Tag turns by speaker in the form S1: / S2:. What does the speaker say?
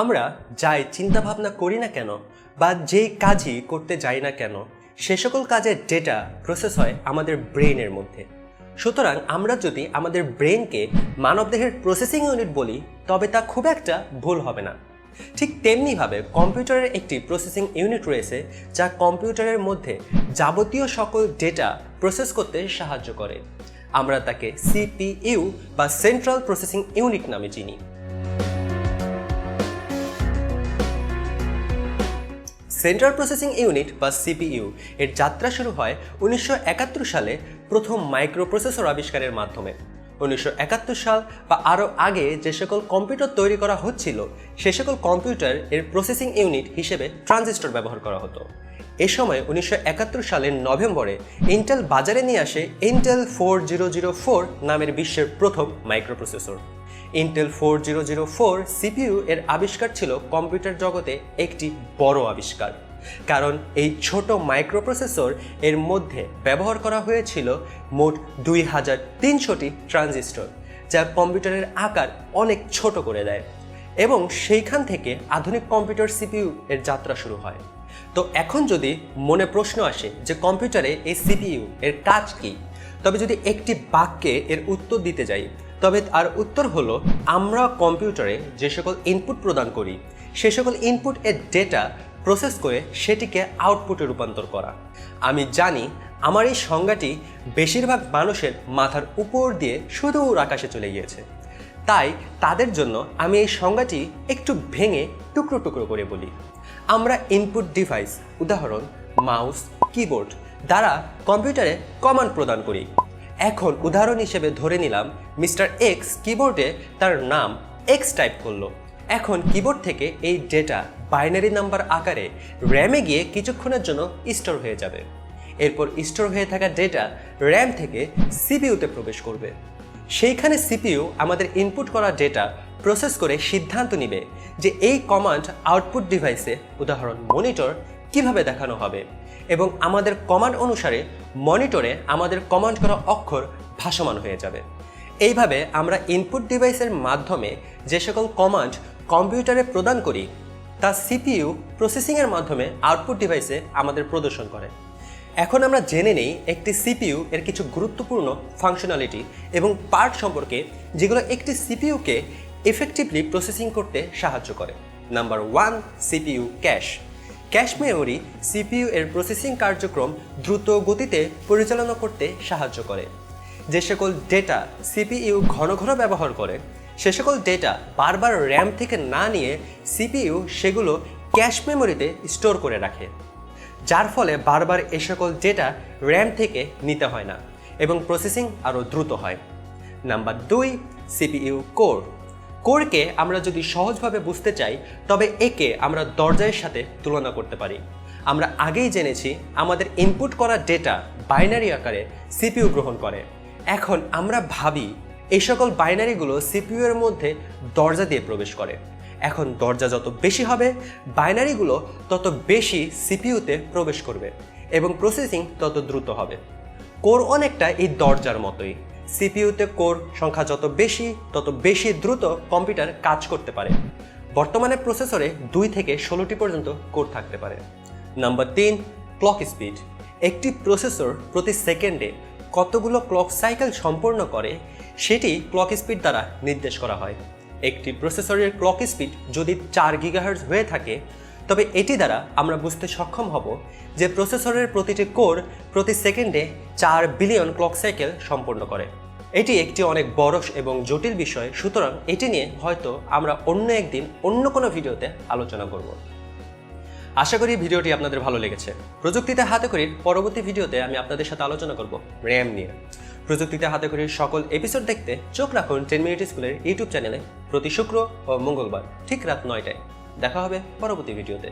S1: আমরা যাই চিন্তাভাবনা করি না কেন বা যেই কাজই করতে যাই না কেন, সে সকল কাজের ডেটা প্রসেস হয় আমাদের ব্রেনের মধ্যে। সুতরাং আমরা যদি আমাদের ব্রেনকে মানবদেহের প্রসেসিং ইউনিট বলি, তবে তা খুব একটা ভুল হবে না। ঠিক তেমনিভাবে কম্পিউটারের একটি প্রসেসিং ইউনিট রয়েছে, যা কম্পিউটারের মধ্যে যাবতীয় সকল ডেটা প্রসেস করতে সাহায্য করে। আমরা তাকে সিপিইউ বা সেন্ট্রাল প্রসেসিং ইউনিট নামে চিনি। সেন্ট্রাল প্রসেসিং ইউনিট বা সিপিইউ এর যাত্রা শুরু হয় উনিশশো একাত্তর সালে প্রথম মাইক্রোপ্রসেসর আবিষ্কারের মাধ্যমে। উনিশশো একাত্তর সাল বা আরও আগে যে সকল কম্পিউটার তৈরি করা হচ্ছিল, সে সকল কম্পিউটার এর প্রসেসিং ইউনিট হিসেবে ট্রানজিস্টর ব্যবহার করা হতো। এ সময় উনিশশো একাত্তর সালের নভেম্বরে ইন্টেল বাজারে নিয়ে আসে Intel four zero zero four নামের বিশ্বের প্রথম microprocessor. Intel four zero zero four CPU এর আবিষ্কার ছিল কম্পিউটার জগতে একটি বড় আবিষ্কার। কারণ এই ছোট মাইক্রোপ্রসেসর এর মধ্যে ব্যবহার করা হয়েছিল মোট দুই হাজার তিনশোটি ট্রানজিস্টর, যা কম্পিউটারের আকার অনেক ছোট করে দেয় এবং সেইখান থেকে আধুনিক কম্পিউটার সিপিইউ এর যাত্রা শুরু হয়। তো এখন যদি মনে প্রশ্ন আসে যে কম্পিউটারে এই সিপিইউ এর কাজ কি, তবে যদি একটি বাক্যে এর উত্তর দিতে যাই তবে আর উত্তর হলো, আমরা কম্পিউটারে যে সকল ইনপুট প্রদান করি, সে সকল ইনপুট এর ডেটা প্রসেস করে সেটিকে আউটপুটে রূপান্তর করা। আমি জানি, আমার এই সংজ্ঞাটি বেশিরভাগ মানুষের মাথার উপর দিয়ে সুদূর আকাশে চলে গিয়েছে। তাই তাদের জন্য আমি এই সংজ্ঞাটি একটু ভেঙে টুকরো টুকরো করে বলি। আমরা ইনপুট ডিভাইস উদাহরণ মাউস কিবোর্ড দ্বারা কম্পিউটারে কমান্ড প্রদান করি। এখন উদাহরণ হিসেবে ধরে নিলাম মিস্টার এক্স কিবোর্ডে তার নাম এক্স টাইপ করল। এখন কিবোর্ড থেকে এই ডেটা বাইনারি নাম্বার আকারে র্যামে গিয়ে কিছুক্ষণের জন্য স্টোর হয়ে যাবে। এরপর স্টোর হয়ে থাকা ডেটা র্যাম থেকে সিপিইউতে প্রবেশ করবে। সেইখানে সিপিইউ আমাদের ইনপুট করা ডেটা প্রসেস করে সিদ্ধান্ত নিবে যে এই কমান্ড আউটপুট ডিভাইসে, উদাহরণ, মনিটর কীভাবে দেখানো হবে। এবং আমাদের কমান্ড অনুসারে মনিটরে আমাদের কমান্ড করা অক্ষর ভাসমান হয়ে যাবে। এইভাবে আমরা ইনপুট ডিভাইসের মাধ্যমে যে সকল কমান্ড কম্পিউটারে প্রদান করি, তা সিপিইউ প্রসেসিংয়ের মাধ্যমে আউটপুট ডিভাইসে আমাদের প্রদর্শন করে। এখন আমরা জেনে নেই একটি সিপিইউ এর কিছু গুরুত্বপূর্ণ ফাংশনালিটি এবং পার্ট সম্পর্কে, যেগুলো একটি সিপিইউকে এফেক্টিভলি প্রসেসিং করতে সাহায্য করে। Number one CPU cache cache memory, CPU এর প্রসেসিং কার্যক্রম দ্রুত গতিতে পরিচালনা করতে সাহায্য করে। যে সকল ডেটা সিপিইউ ঘন ঘন ব্যবহার করে, সে সকল ডেটা বারবার র্যাম থেকে না নিয়ে সিপিইউ সেগুলো ক্যাশ মেমোরিতে স্টোর করে রাখে, যার ফলে বারবার এ সকল ডেটা র্যাম থেকে নিতে হয় না এবং প্রসেসিং আরও দ্রুত হয়। নাম্বার দুই, সিপিইউ কোর। কোরকে আমরা যদি সহজভাবে বুঝতে চাই, তবে একে আমরা দরজার সাথে তুলনা করতে পারি। আমরা আগেই জেনেছি আমাদের ইনপুট করা ডেটা বাইনারি আকারে সিপিইউ গ্রহণ করে। এখন আমরা ভাবি এই সকল বাইনারিগুলো সিপিইউ এর মধ্যে দরজা দিয়ে প্রবেশ করে। এখন দরজা যত বেশি হবে বাইনারিগুলো তত বেশি সিপিইউতে প্রবেশ করবে এবং প্রসেসিং তত দ্রুত হবে। কোর অনেকটা এই দরজার মতোই। সিপিইউতে কোর সংখ্যা যত বেশি, তত বেশি দ্রুত কম্পিউটার কাজ করতে পারে। বর্তমানে প্রসেসরে দুই থেকে ষোলোটি পর্যন্ত কোর থাকতে পারে। নাম্বার তিন, ক্লক স্পিড। একটি প্রসেসর প্রতি সেকেন্ডে কতগুলো ক্লক সাইকেল সম্পূর্ণ করে, সেটি ক্লক স্পিড দ্বারা নির্দেশ করা হয়। একটি প্রসেসরের ক্লক স্পিড যদি চার গিগাহার্জ হয়ে থাকে, তবে এটি দ্বারা আমরা বুঝতে সক্ষম হব যে প্রসেসরের প্রতিটি কোর প্রতি সেকেন্ডে চার বিলিয়ন ক্লক সাইকেল সম্পন্ন করে। এটি একটি অনেক বড় এবং জটিল বিষয়, সুতরাং এটি নিয়ে হয়তো আমরা অন্য একদিন অন্য কোনো ভিডিওতে আলোচনা করব। আশা করি ভিডিওটি আপনাদের ভালো লেগেছে। প্রযুক্তিতে হাতে করির পরবর্তী ভিডিওতে আমি আপনাদের সাথে আলোচনা করব র্যাম নিয়ে। প্রযুক্তিতে হাতে করির সকল এপিসোড দেখতে চোখ রাখুন টেন মিনিট স্কুলের ইউটিউব চ্যানেলে প্রতি শুক্র ও মঙ্গলবার, ঠিক রাত নয়টায়। দেখা হবে পরবর্তী ভিডিওতে।